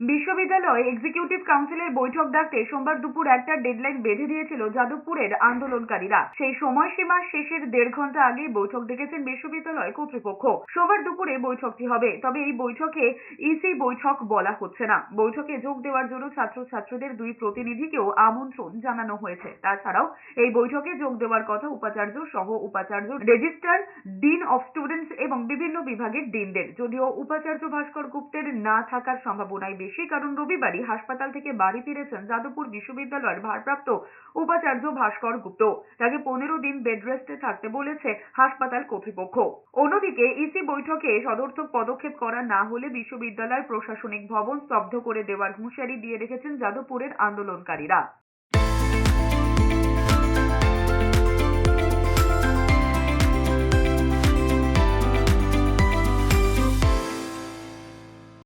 বিশ্ববিদ্যালয় এক্সিকিউটিভ কাউন্সিলের বৈঠক ডাকতে সোমবার দুপুর একটা ডেডলাইন বেঁধে দিয়েছিল যাদবপুরের আন্দোলনকারীরা। সেই সময়সীমা শেষের দেড় ঘণ্টা আগেই বৈঠক ডেকেছেন বিশ্ববিদ্যালয় কর্তৃপক্ষ। সোমবার দুপুরে বৈঠকটি হবে, তবে এই বৈঠকে ইসি বৈঠক বলা হচ্ছে না। বৈঠকে যোগ দেওয়ার জন্য ছাত্রছাত্রীদের দুই প্রতিনিধিকেও আমন্ত্রণ জানানো হয়েছে। তাছাড়াও এই বৈঠকে যোগ দেওয়ার কথা উপাচার্য সহ উপাচার্য রেজিস্ট্রার, ডিন অফ স্টুডেন্টস এবং বিভিন্ন বিভাগের ডিনদের। যদিও উপাচার্য ভাস্কর গুপ্তের না থাকার সম্ভাবনাই বেশি। কারণ রবিবারই হাসপাতাল থেকে বাড়ি ফিরেছেন যাদবপুর বিশ্ববিদ্যালয়ের ভারপ্রাপ্ত উপাচার্য ভাস্কর গুপ্ত। তাকে পনেরো দিন বেড রেস্টে থাকতে বলেছে হাসপাতাল কর্তৃপক্ষ। অন্যদিকে ইসি বৈঠকে সদর্থক পদক্ষেপ করা না হলে বিশ্ববিদ্যালয়ের প্রশাসনিক ভবন স্তব্ধ করে দেওয়ার হুঁশিয়ারি দিয়ে রেখেছেন যাদবপুরের আন্দোলনকারীরা।